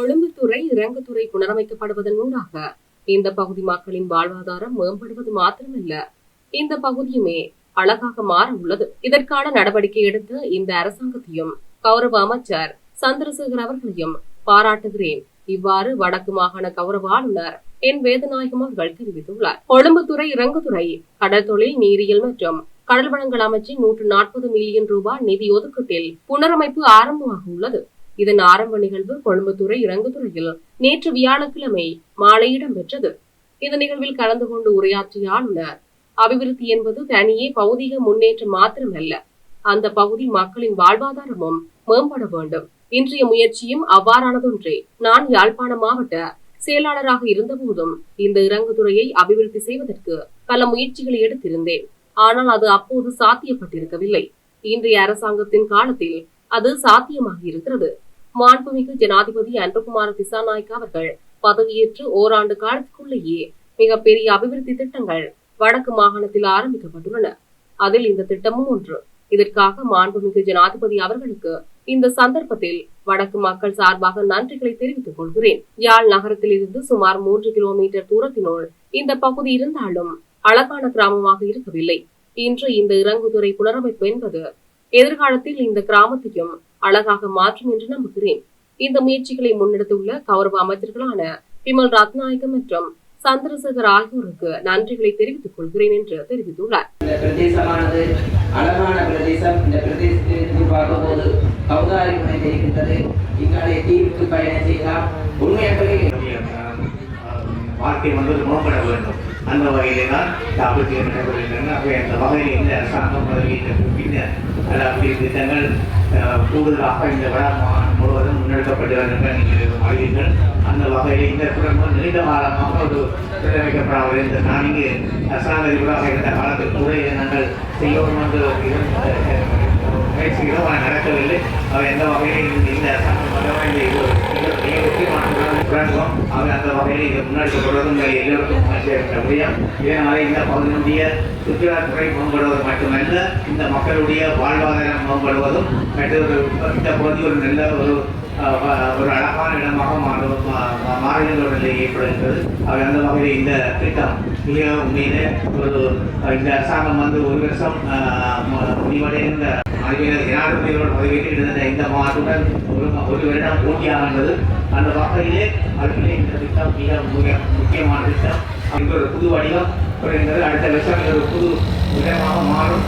கொழும்புத்துறை இறங்குத்துறை புனரமைக்கப்படுவதன் ஊடாக இந்த பகுதி மக்களின் வாழ்வாதாரம் மேம்படுவது மாத்திரமல்ல. இந்த பகுதியுமே அழகாக மாற உள்ளது இதற்கான நடவடிக்கை எடுத்த இந்த அரசாங்கத்தையும் கௌரவ அமைச்சர் சந்திரசேகர் அவர்களையும் பாராட்டுகிறேன். இவ்வாறு வடக்கு மாகாண கௌரவ ஆளுநர் என். வேதநாயகம் அவர்கள் தெரிவித்துள்ளார். கொழும்புத்துறை இறங்குதுறை கடல் தொழில் நீரியல் மற்றும் கடல் வளங்கள் அமைச்சின் நூற்று நாற்பது மில்லியன் ரூபாய் நிதி ஒதுக்கீட்டில் புனரமைப்பு ஆரம்பமாக உள்ளது இதன் ஆரம்ப நிகழ்வு கொழும்புத்துறை இறங்குதுறையில் நேற்று வியாழக்கிழமை மாலை இடம்பெற்றது. இந்த நிகழ்வில் கலந்து கொண்டு உரையாற்றிய ஆளுநர் அபிவிருத்தி என்பது தனியே பௌதிக முன்னேற்றம் மாத்திரமல்ல. அந்த பகுதி மக்களின் வாழ்வாதாரமும் மேம்பட வேண்டும். இன்றைய முயற்சியும் அவ்வாறானதொன்றே. நான் யாழ்ப்பாண மாவட்ட செயலாளராக இருந்தபோதும் இந்த இறங்குதுறையை அபிவிருத்தி செய்வதற்கு பல முயற்சிகளை எடுத்திருந்தேன். ஆனால் அது அப்போது சாத்தியப்பட்டிருக்கவில்லை. இன்றைய அரசாங்கத்தின் காலத்தில் அது சாத்தியமாகி இருக்கிறது மாண்புமிகு ஜனாதிபதி அன்புகுமார திசாநாயக் அவர்கள் பதவியேற்று ஓராண்டு காலத்துக்குள்ளேயே மிகப்பெரிய அபிவிருத்தி திட்டங்கள் வடக்கு மாகாணத்தில் ஆரம்பிக்கப்பட்டுள்ளன. அதில் இந்த திட்டமும் ஒன்று. இதற்காக மாண்புமிகு ஜனாதிபதி அவர்களுக்கு இந்த சந்தர்ப்பத்தில் வடக்கு மக்கள் சார்பாக நன்றிகளை தெரிவித்துக் கொள்கிறேன். யாழ் நகரத்தில் இருந்து சுமார் மூன்று கிலோமீட்டர் தூரத்தினுள் இந்த பகுதி இருந்தாலும் அழகான கிராமமாக இருக்கவில்லை. இன்று இந்த இறங்குதுறை புனரமைப்பு என்பது எதிர்காலத்தில் இந்த கிராமத்தையும் அழகாக மாற்றும் என்று நம்புகிறேன். இந்த முயற்சிகளை முன்னெடுத்துள்ள கௌரவ அமைச்சர்களான பிமல் ரத்நாயக்க மற்றும் சந்திரசேகர் ஆகியோருக்கு நன்றிகளை தெரிவித்துக் கொள்கிறேன் என்று தெரிவித்துள்ளார். இந்த பிரதேசமானது அழகான பிரதேசம். இந்த பிரதேசத்திற்கு பார்க்கும்போது கௌதாரி முனை தெரிகின்றது இங்காலே தீவுக்கு பயணம் செய்யலாம் உண்மையாகவே வாழ்க்கை வந்து மேம்பட வேண்டும். அந்த வகையிலே தான் தாக்கத்தில் நடைபெறுகின்றன அவை அந்த வகையில் இந்த அரசாங்கம் பின்னர் அப்படி திட்டங்கள் கூடுதலாக இந்த வட முழுவதும் முன்னெடுக்கப்பட்டு வருகின்றன நீங்கள் அறிவீர்கள். அந்த வகையில் இந்த குடும்பம் நீண்ட காலமாக ஒரு திட்டமைக்கப்படாமல் இந்த நான் இங்கு அரசாங்க இருந்த காலத்தில் கூட இதை நாங்கள் செய்யவும் என்று முயற்சிகளும் நடக்கவில்லை. அவர் எந்த வகையிலும் இந்த- அரசாங்கம் வந்தவரை இது ஒரு அந்த வகையில் இது முன்னெடுக்கப்படுவதும் உங்கள் எல்லோருக்கும் மகிழ்ச்சியாக முடியும் இதனால இந்த பகுதியினுடைய சுற்றுலாத்துறை மேம்படுவது மட்டுமல்ல இந்த மக்களுடைய வாழ்வாதாரம் மேம்படுவதும் மற்றொரு இந்த பகுதி ஒரு நல்ல ஒரு ஒரு அழகான இடமாக மாறும் மா- மா- ஏற்படுகின்றது அவர் அந்த வகையில் இந்த திட்டம் மிக உண்மையிலே ஒரு இந்த அரசாங்கம் வந்து ஒரு வருஷம் முடிவடைந்த அறிவியல் ஜனாதிபதியோடு இருந்த இந்த மாதத்துடன் ஒரு ஒரு வருடம் போட்டியாகின்றது. அந்த வகையிலே அதிலே இந்த திட்டம் மிக மிக முக்கியமான திட்டம். இது ஒரு புது வடிவம் குறைந்தது அடுத்த வருஷம் இது ஒரு புது விதமாக மாறும்.